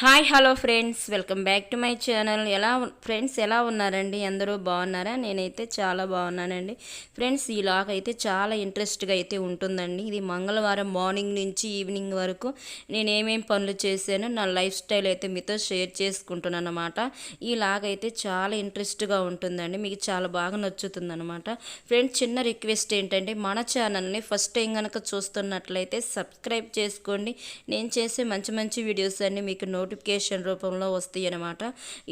Hi hello friends. Welcome back to my channel. ఎలా friends ఎలా ఉన్నారండి? అందరూ బాగున్నారా? నేనైతే చాలా బాగున్నానండి. ఫ్రెండ్స్ ఈ లాగ్ అయితే చాలా ఇంట్రెస్ట్గా అయితే ఉంటుందండి. ఇది మంగళవారం మార్నింగ్ నుంచి ఈవినింగ్ వరకు నేను ఏమేం పనులు చేశానో నా లైఫ్ స్టైల్ అయితే మీతో షేర్ చేసుకుంటున్నాను అనమాట ఈ లాగ్ అయితే చాలా ఇంట్రెస్ట్గా ఉంటుందండి. మీకు చాలా బాగా నచ్చుతుంది అనమాట ఫ్రెండ్స్ చిన్న రిక్వెస్ట్ ఏంటంటే మన ఛానల్ని ఫస్ట్ టైం కనుక చూస్తున్నట్లయితే సబ్స్క్రైబ్ చేసుకోండి. నేను చేసే మంచి మంచి వీడియోస్ అన్నీ మీకు నోటిఫికేషన్ రూపంలో వస్తాయి అనమాట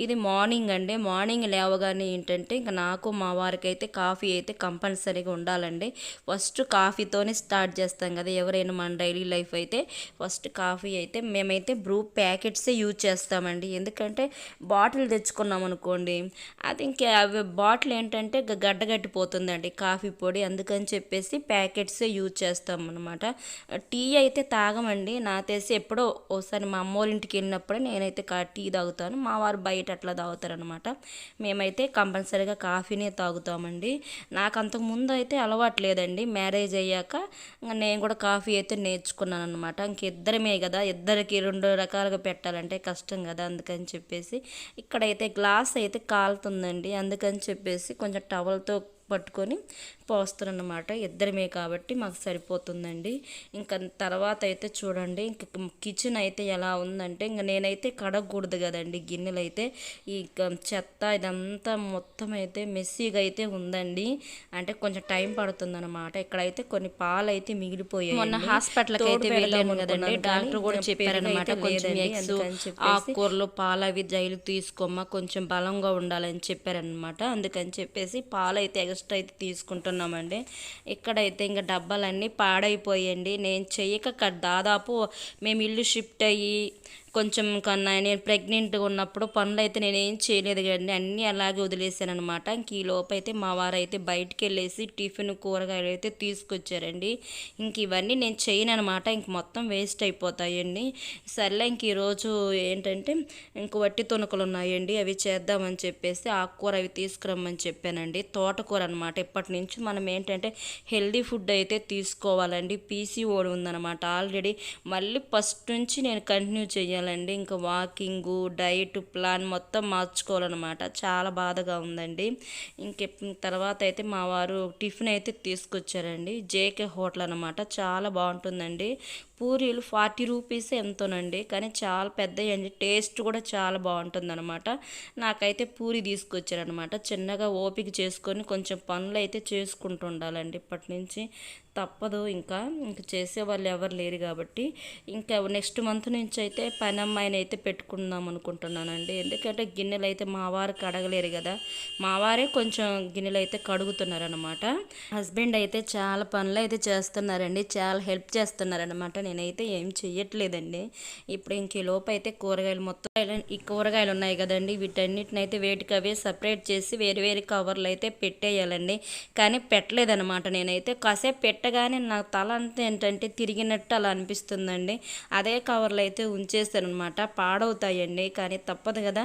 ఇది మార్నింగ్ అండి. మార్నింగ్ లేవగానే ఏంటంటే ఇంకా నాకు మా వారికి అయితే కాఫీ అయితే కంపల్సరీగా ఉండాలండి. ఫస్ట్ కాఫీతోనే స్టార్ట్ చేస్తాం కదా ఎవరైనా మన డైలీ లైఫ్ అయితే ఫస్ట్ కాఫీ అయితే మేమైతే బ్రూ ప్యాకెట్సే యూజ్ చేస్తామండి. ఎందుకంటే బాటిల్ తెచ్చుకున్నాం అనుకోండి అది ఇంకా అవి బాటిల్ ఏంటంటే గడ్డగట్టిపోతుందండి కాఫీ పొడి. అందుకని చెప్పేసి ప్యాకెట్సే యూజ్ చేస్తాం అనమాట టీ అయితే తాగమండి. నా తెలిసి ఎప్పుడో ఒకసారి మా అమ్మోళ్ళ ఇంటికి వచ్చినప్పుడే నేనైతే టీ తాగుతాను. మా వారు బయట అట్లా తాగుతారనమాట మేమైతే కంపల్సరీగా కాఫీనే తాగుతామండి. నాకు అంతకు ముందు అయితే అలవాటు లేదండి. మ్యారేజ్ అయ్యాక ఇంకా నేను కూడా కాఫీ అయితే నేర్చుకున్నాను అనమాట ఇంక ఇద్దరమే కదా. ఇద్దరికి రెండు రకాలుగా పెట్టాలంటే కష్టం కదా అందుకని చెప్పేసి. ఇక్కడైతే గ్లాస్ అయితే కాలుతుందండి. అందుకని చెప్పేసి కొంచెం టవల్తో పట్టుకొని పోస్తారనమాట ఇద్దరమే కాబట్టి మాకు సరిపోతుందండి. ఇంకా తర్వాత అయితే చూడండి ఇంక కిచెన్ అయితే ఎలా ఉందంటే ఇంక నేనైతే కడగకూడదు కదండి గిన్నెలు అయితే ఈ చెత్త ఇదంతా మొత్తం అయితే మెస్సీగా అయితే ఉందండి. అంటే కొంచెం టైం పడుతుంది అనమాట ఇక్కడైతే కొన్ని పాలు అయితే మిగిలిపోయాయి మొన్న హాస్పిటల్కి అయితే వెళ్ళాను కదండి. డాక్టర్ కూడా చెప్పారనమాట కొంచెం ఎగ్స్ ఆకుకూరలు పాలు అవి జైలు తీసుకోమ్మా కొంచెం బలంగా ఉండాలని చెప్పారనమాట అందుకని చెప్పేసి పాలు అయితే ఎక్స్ట్రా అయితే తీసుకుంటున్నామండి ఇక్కడైతే ఇంకా డబ్బాలన్నీ పాడైపోయండి. నేను చెయ్యక దాదాపు మేము ఇల్లు షిఫ్ట్ అయ్యి కొంచెం కన్నా నేను ప్రెగ్నెంట్గా ఉన్నప్పుడు పనులు అయితే నేను ఏం చేయలేదు కానీ అన్నీ అలాగే వదిలేసాను అనమాట ఇంక ఈ లోపైతే మా వారు అయితే బయటికి వెళ్ళేసి టిఫిన్ కూరగాయలు అయితే తీసుకొచ్చారండి. ఇంక ఇవన్నీ నేను చేయను అనమాట ఇంక మొత్తం వేస్ట్ అయిపోతాయండి. సర్లే ఇంక ఈరోజు ఏంటంటే ఇంక వట్టి తుణుకలు ఉన్నాయండి. అవి చేద్దామని చెప్పేసి ఆకుకూర అవి తీసుకురమ్మని చెప్పానండి. తోటకూర అనమాట ఇప్పటి నుంచి మనం ఏంటంటే హెల్దీ ఫుడ్ అయితే తీసుకోవాలండి. పీసీ ఓడి ఉందన్నమాట. ఆల్రెడీ మళ్ళీ ఫస్ట్ నుంచి నేను కంటిన్యూ చేయాలి. చేయాలండి. ఇంకా వాకింగు డైట్ ప్లాన్ మొత్తం మార్చుకోవాలన్నమాట. చాలా బాధగా ఉందండి. ఇంక తర్వాత అయితే మా వారు టిఫిన్ అయితే తీసుకొచ్చారండి. జేకే హోటల్ అనమాట చాలా బాగుంటుందండి. పూరీలు ఫార్టీ రూపీస్ ఎంతోనండి. కానీ చాలా పెద్దయండి. టేస్ట్ కూడా చాలా బాగుంటుందన్నమాట. నాకైతే పూరి తీసుకొచ్చారనమాట చిన్నగా ఓపిక చేసుకొని కొంచెం పనులు అయితే చేసుకుంటూ ఉండాలండి. ఇప్పటి నుంచి తప్పదు ఇంకా. ఇంక చేసే వాళ్ళు ఎవరు లేరు కాబట్టి. ఇంకా నెక్స్ట్ మంత్ నుంచి అయితే పని అమ్మాయిని అయితే పెట్టుకుందాం అనుకుంటున్నానండి. ఎందుకంటే గిన్నెలు అయితే మా వారు కడగలేరు కదా. మా వారే కొంచెం గిన్నెలు అయితే కడుగుతున్నారనమాట హస్బెండ్ అయితే చాలా పనులు అయితే చేస్తున్నారండి. చాలా హెల్ప్ చేస్తున్నారనమాట నేనైతే ఏం చెయ్యట్లేదండి. ఇప్పుడు ఇంక ఈ లోపు అయితే కూరగాయలు మొత్తం ఈ కూరగాయలు ఉన్నాయి కదండి. వీటన్నిటిని అయితే వేటికి అవే సపరేట్ చేసి వేరు వేరు కవర్లు అయితే పెట్టేయాలండి. కానీ పెట్టలేదనమాట నేనైతే. కాసేపు పెట్టగానే నా తల అంతా ఏంటంటే తిరిగినట్టు అలా అనిపిస్తుందండి. అదే కవర్లు అయితే ఉంచేస్తానమాట అనమాట పాడవుతాయండి. కానీ తప్పదు కదా.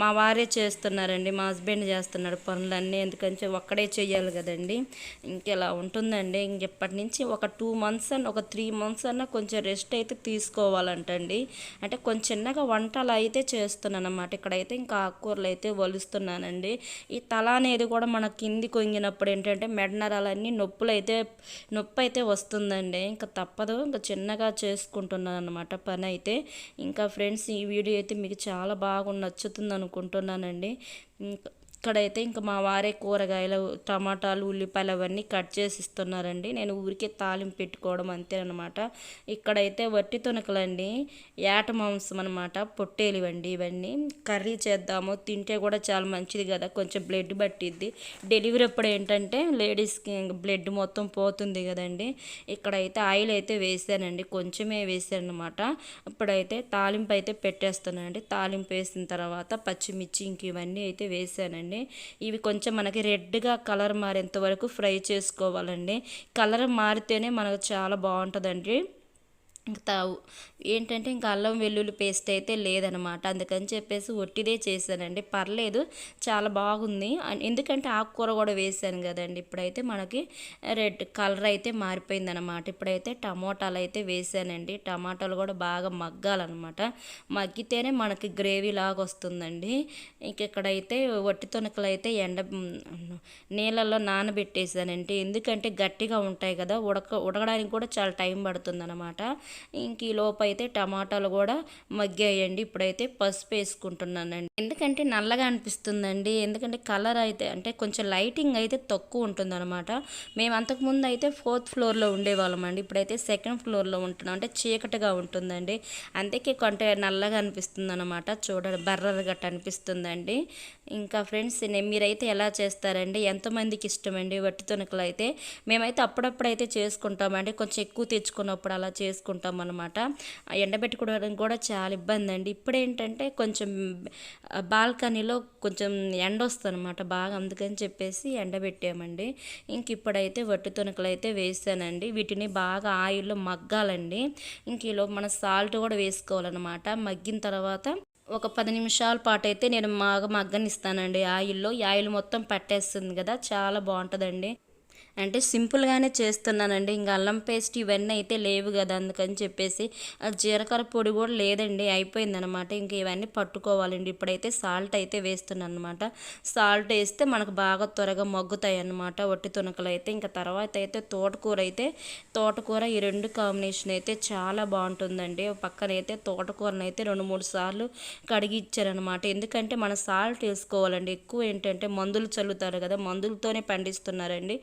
మా వారే చేస్తున్నారండి. మా హస్బెండ్ చేస్తున్నాడు పనులన్నీ. ఎందుకంటే ఒక్కడే చేయాలి కదండి. ఇంకెలా ఉంటుందండి. ఇంకెప్పటి నుంచి ఒక టూ మంత్స్ అని ఒక త్రీ మంత్స్ అని అన్న కొంచెం రెస్ట్ అయితే తీసుకోవాలంటండి. అంటే కొంచెం చిన్నగా వంటలు అయితే చేస్తున్నాను అనమాట ఇక్కడైతే ఇంకా ఆకుకూరలు అయితే వలుస్తున్నానండి. ఈ తల అనేది కూడా మన కింది కొంగినప్పుడు ఏంటంటే మెడనరాలన్నీ నొప్పులు అయితే నొప్పి అయితే వస్తుందండి. ఇంకా తప్పదు. ఇంకా చిన్నగా చేసుకుంటున్నాను అనమాట పని అయితే. ఇంకా ఫ్రెండ్స్ ఈ వీడియో అయితే మీకు చాలా బాగా నచ్చుతుంది అనుకుంటున్నానండి ఇంకా ఇక్కడైతే ఇంకా మా వారే కూరగాయలు టమాటాలు ఉల్లిపాయలు అవన్నీ కట్ చేసి ఇస్తున్నారండి. నేను ఊరికే తాలింపు పెట్టుకోవడం అంతేనమాట ఇక్కడైతే వట్టి తునకలండి ఏట మాంసం అనమాట పొట్టేలివండి ఇవన్నీ. కర్రీ చేద్దాము తింటే కూడా చాలా మంచిది కదా కొంచెం బ్లడ్ పట్టిద్ది. డెలివరీ అప్పుడు ఏంటంటే లేడీస్కి బ్లడ్ మొత్తం పోతుంది కదండి. ఇక్కడైతే ఆయిల్ అయితే వేసానండి కొంచెమే వేసాను అనమాట ఇప్పుడైతే తాలింపు అయితే పెట్టేస్తానండి తాలింపు వేసిన తర్వాత పచ్చిమిర్చి ఇంక ఇవన్నీ అయితే వేసానండి. ఇవి కొంచెం మనకి రెడ్గా కలర్ మారేంత వరకు ఫ్రై చేసుకోవాలండి. కలర్ మారితేనే మనకు చాలా బాగుంటుందండి. ఇంకా తావు. ఏంటంటే ఇంకా అల్లం వెల్లుల్లి పేస్ట్ అయితే లేదనమాట. అందుకని చెప్పేసి ఒట్టిదే చేశానండి. పర్లేదు చాలా బాగుంది. ఎందుకంటే ఆకుకూర కూడా వేసాను కదండి. ఇప్పుడైతే మనకి రెడ్ కలర్ అయితే మారిపోయింది అనమాట ఇప్పుడైతే టమోటాలు అయితే వేసానండి టమాటాలు కూడా బాగా మగ్గాలన్నమాట మగ్గితేనే మనకి గ్రేవీ లాగా వస్తుందండి. ఇంక ఇక్కడైతే వట్టి తొనకలు అయితే ఎండ నీళ్ళల్లో నానబెట్టేసానండి ఎందుకంటే గట్టిగా ఉంటాయి కదా ఉడక ఉడకడానికి కూడా చాలా టైం పడుతుంది అనమాట ఇంక ఈ లోపు అయితే టమాటాలు కూడా మగ్గాయండి. ఇప్పుడైతే పసుపు వేసుకుంటున్నానండి. ఎందుకంటే నల్లగా అనిపిస్తుందండి. ఎందుకంటే కలర్ అయితే అంటే కొంచెం లైటింగ్ అయితే తక్కువ ఉంటుంది అనమాట మేము అంతకుముందు అయితే ఫోర్త్ ఫ్లోర్లో ఉండేవాళ్ళమండి ఇప్పుడైతే సెకండ్ ఫ్లోర్లో ఉంటున్నాం. అంటే చీకటిగా ఉంటుందండి. అందుకే కొంత నల్లగా అనిపిస్తుంది అనమాట చూడ బర్రగా అనిపిస్తుందండి. ఇంకా ఫ్రెండ్స్ మీరైతే ఎలా చేస్తారండి? ఎంతమందికి ఇష్టమండి? వట్టి తొనకలు అయితే మేమైతే అప్పుడప్పుడు అయితే చేసుకుంటామండి. కొంచెం ఎక్కువ తెచ్చుకున్నప్పుడు అలా చేసుకుంటాం. అనమాట ఎండబెట్టుకోవడానికి కూడా చాలా ఇబ్బంది అండి ఇప్పుడేంటంటే కొంచెం బాల్కనీలో కొంచెం ఎండ వస్తుంది అనమాట బాగా. అందుకని చెప్పేసి ఎండబెట్టామండి ఇంక ఇప్పుడైతే వట్టి తునకలు అయితే వేసానండి. వీటిని బాగా ఆయిల్లో మగ్గాలండి. ఇంక ఈలో మన సాల్ట్ కూడా వేసుకోవాలన్నమాట. మగ్గిన తర్వాత ఒక పది నిమిషాల పాటు అయితే నేను బాగా మగ్గనిస్తానండి. ఆయిల్లో ఈ ఆయిల్ మొత్తం పట్టేస్తుంది కదా చాలా బాగుంటుందండి. అంటే సింపుల్గానే చేస్తున్నానండి. ఇంకా అల్లం పేస్ట్ ఇవన్నీ అయితే లేవు కదా అందుకని చెప్పేసి ఆ జీలకర్ర పొడి కూడా లేదండి అయిపోయిందనమాట ఇంక ఇవన్నీ పట్టుకోవాలండి. ఇప్పుడైతే సాల్ట్ అయితే వేస్తున్నాను అనమాట సాల్ట్ వేస్తే మనకు బాగా త్వరగా మగ్గుతాయి అన్నమాట వట్టి తునకలు అయితే. ఇంకా తర్వాత అయితే తోటకూర అయితే తోటకూర ఈ రెండు కాంబినేషన్ అయితే చాలా బాగుంటుందండి. పక్కన అయితే తోటకూరను అయితే రెండు మూడు సార్లు కడిగి ఇచ్చారనమాట ఎందుకంటే మన సాల్ట్ వేసుకోవాలండి. ఎక్కువ ఏంటంటే మందులు చల్లుతారు కదా మందులతోనే పండిస్తున్నారండి.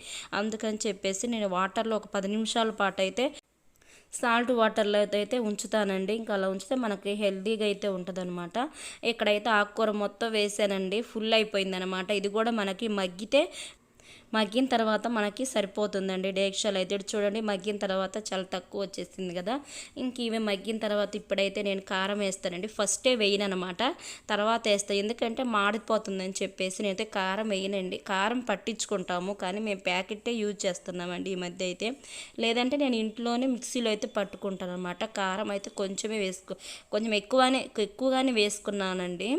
అందుకని చెప్పేసి నేను వాటర్లో ఒక పది నిమిషాల పాటు అయితే సాల్ట్ వాటర్లో అయితే ఉంచుతానండి. ఇంకా అలా ఉంచితే మనకి హెల్తీగా అయితే ఉంటుందన్నమాట. ఇక్కడైతే ఆకుకూర మొత్తం వేసానండి. ఫుల్ అయిపోయిందనమాట ఇది కూడా మనకి మగ్గితే మగ్గిన తర్వాత మనకి సరిపోతుందండి. డేక్షాలు అయితే చూడండి. మగ్గిన తర్వాత చాలా తక్కువ వచ్చేసింది కదా. ఇంక ఇవి మగ్గిన తర్వాత ఇప్పుడైతే నేను కారం వేస్తానండి. ఫస్టే వేయను అనమాట తర్వాత వేస్తాను ఎందుకంటే మాడిపోతుందని చెప్పేసి నేనైతే కారం వేయనండి. కారం పట్టించుకుంటాము. కానీ మేము ప్యాకెట్టే యూజ్ చేస్తున్నామండి ఈ మధ్య అయితే. లేదంటే నేను ఇంట్లోనే మిక్సీలో అయితే పట్టుకుంటాను అనమాట కారం అయితే కొంచెమే వేసుకో కొంచెం ఎక్కువనే ఎక్కువగానే వేసుకున్నానండి.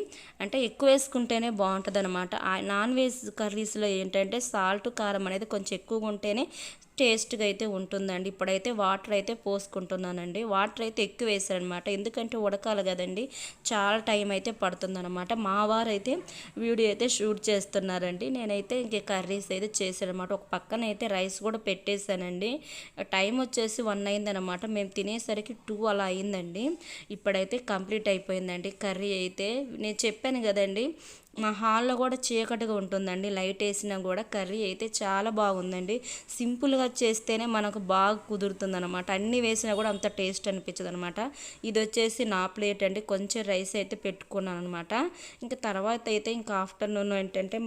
అంటే ఎక్కువ వేసుకుంటేనే బాగుంటుంది అనమాట నాన్ వెజ్ కర్రీస్లో ఏంటంటే సాల్ట్ కారం అనేది కొంచెం ఎక్కువగా ఉంటేనే టేస్ట్గా అయితే ఉంటుందండి. ఇప్పుడైతే వాటర్ అయితే పోసుకుంటున్నానండి. వాటర్ అయితే ఎక్కువ వేసారనమాట ఎందుకంటే ఉడకాలి కదండి. చాలా టైం అయితే పడుతుందన్నమాట మా వారు అయితే వీడియో అయితే షూట్ చేస్తున్నారండి. నేనైతే ఇంక కర్రీస్ అయితే చేశానమాట ఒక పక్కన అయితే రైస్ కూడా పెట్టేశానండి. టైం వచ్చేసి వన్ అయిందనమాట. మేము తినేసరికి టూ అలా అయిందండి. ఇప్పుడైతే కంప్లీట్ అయిపోయిందండి కర్రీ అయితే. నేను చెప్పాను కదండి మా హాల్లో కూడా చీకటిగా ఉంటుందండి. లైట్ వేసినా కూడా కర్రీ అయితే చాలా బాగుందండి. సింపుల్గా చేస్తేనే మనకు బాగా కుదురుతుంది అనమాట అన్నీ వేసినా కూడా అంత టేస్ట్ అనిపించదు అనమాట ఇది వచ్చేసి నా ప్లేట్ అండి. కొంచెం రైస్ అయితే పెట్టుకున్నాను అనమాట ఇంకా తర్వాత అయితే ఇంకా ఆఫ్టర్నూన్ ఏంటంటే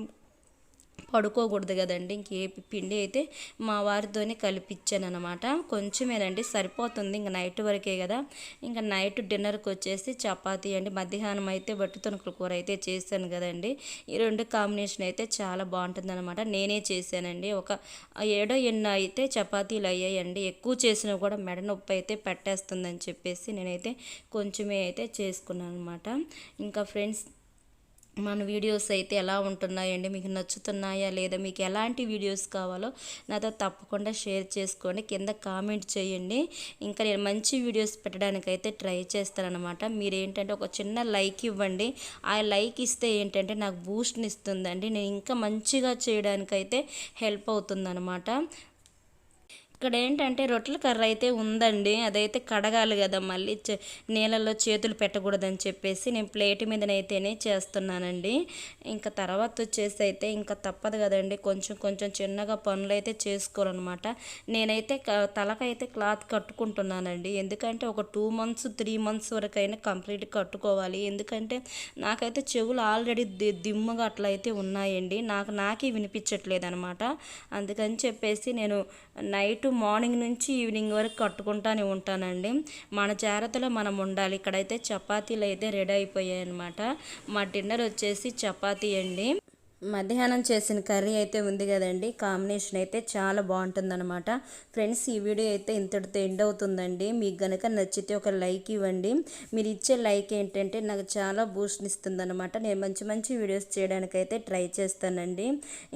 పడుకోకూడదు కదండి. ఇంకే పిండి అయితే మా వారితోనే కలిపించాను అనమాట కొంచెమేనండి సరిపోతుంది ఇంకా నైట్ వరకే కదా. ఇంకా నైట్ డిన్నర్కి వచ్చేసి చపాతీ అండి మధ్యాహ్నం అయితే బట్టి తొనుకుల కూర అయితే చేశాను కదండి. ఈ రెండు కాంబినేషన్ అయితే చాలా బాగుంటుంది అనమాట నేనే చేశానండి. ఒక ఏడో ఎన్నో అయితే చపాతీలు అయ్యాయండి. ఎక్కువ చేసినా కూడా మెడ నొప్పి అయితే పెట్టేస్తుందని చెప్పేసి నేనైతే కొంచెమే అయితే చేసుకున్నాను అనమాట ఇంకా ఫ్రెండ్స్ మన వీడియోస్ అయితే ఎలా ఉంటున్నాయండి? మీకు నచ్చుతున్నాయా? లేదా మీకు ఎలాంటి వీడియోస్ కావాలో నాతో తప్పకుండా షేర్ చేసుకోండి. కింద కామెంట్ చేయండి. ఇంకా నేను మంచి వీడియోస్ పెట్టడానికైతే ట్రై చేస్తానమాట మీరు ఏంటంటే ఒక చిన్న లైక్ ఇవ్వండి. ఆ లైక్ ఇస్తే ఏంటంటే నాకు బూస్ట్ని ఇస్తుందండి. నేను ఇంకా మంచిగా చేయడానికైతే హెల్ప్ అవుతుందన్నమాట. ఇక్కడ ఏంటంటే రొట్టెల కర్ర అయితే ఉందండి. అదైతే కడగాలి కదా మళ్ళీ చే- చేతులు పెట్టకూడదని చెప్పేసి నేను ప్లేట్ మీదనైతేనే చేస్తున్నానండి. ఇంకా తర్వాత వచ్చేసి అయితే ఇంకా తప్పదు కదండి. కొంచెం కొంచెం చిన్నగా పనులు అయితే చేసుకోవాలన్నమాట. నేనైతే తలకు తలకైతే క్లాత్ కట్టుకుంటున్నానండి. ఎందుకంటే ఒక టూ మంత్స్ త్రీ మంత్స్ వరకు అయినా కంప్లీట్ కట్టుకోవాలి. ఎందుకంటే నాకైతే చెవులు ఆల్రెడీ దిమ్మగా అట్లయితే ఉన్నాయండి. నాకు నాకే వినిపించట్లేదు అనమాట అందుకని చెప్పేసి నేను నైట్ మార్నింగ్ నుంచి ఈవినింగ్ వరకు కట్టుకుంటానే ఉంటానండి. మన జాగ్రత్తలో మనం ఉండాలి. ఇక్కడైతే చపాతీలు అయితే రెడీ అయిపోయాయి అనమాట మా డిన్నర్ వచ్చేసి చపాతీ అండి. మధ్యాహ్నం చేసిన కర్రీ అయితే ఉంది కదండి. కాంబినేషన్ అయితే చాలా బాగుంటుందన్నమాట. ఫ్రెండ్స్ ఈ వీడియో అయితే ఇంతటితో ఎండ్ అవుతుందండి. మీకు గనక నచ్చితే ఒక లైక్ ఇవ్వండి. మీరు ఇచ్చే లైక్ ఏంటంటే నాకు చాలా బూస్ట్ ఇస్తుంది అనమాట నేను మంచి మంచి వీడియోస్ చేయడానికైతే ట్రై చేస్తానండి.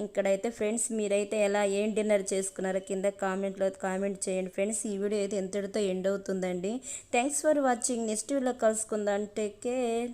ఇక్కడైతే ఫ్రెండ్స్ మీరైతే ఎలా ఏం డిన్నర్ చేసుకున్నారో కింద కామెంట్లో కామెంట్ చేయండి. ఫ్రెండ్స్ ఈ వీడియో అయితే ఇంతటితో ఎండ్ అవుతుందండి. Thanks for watching. నెక్స్ట్ వీడియోలో కలుసుకుందాం. Take care.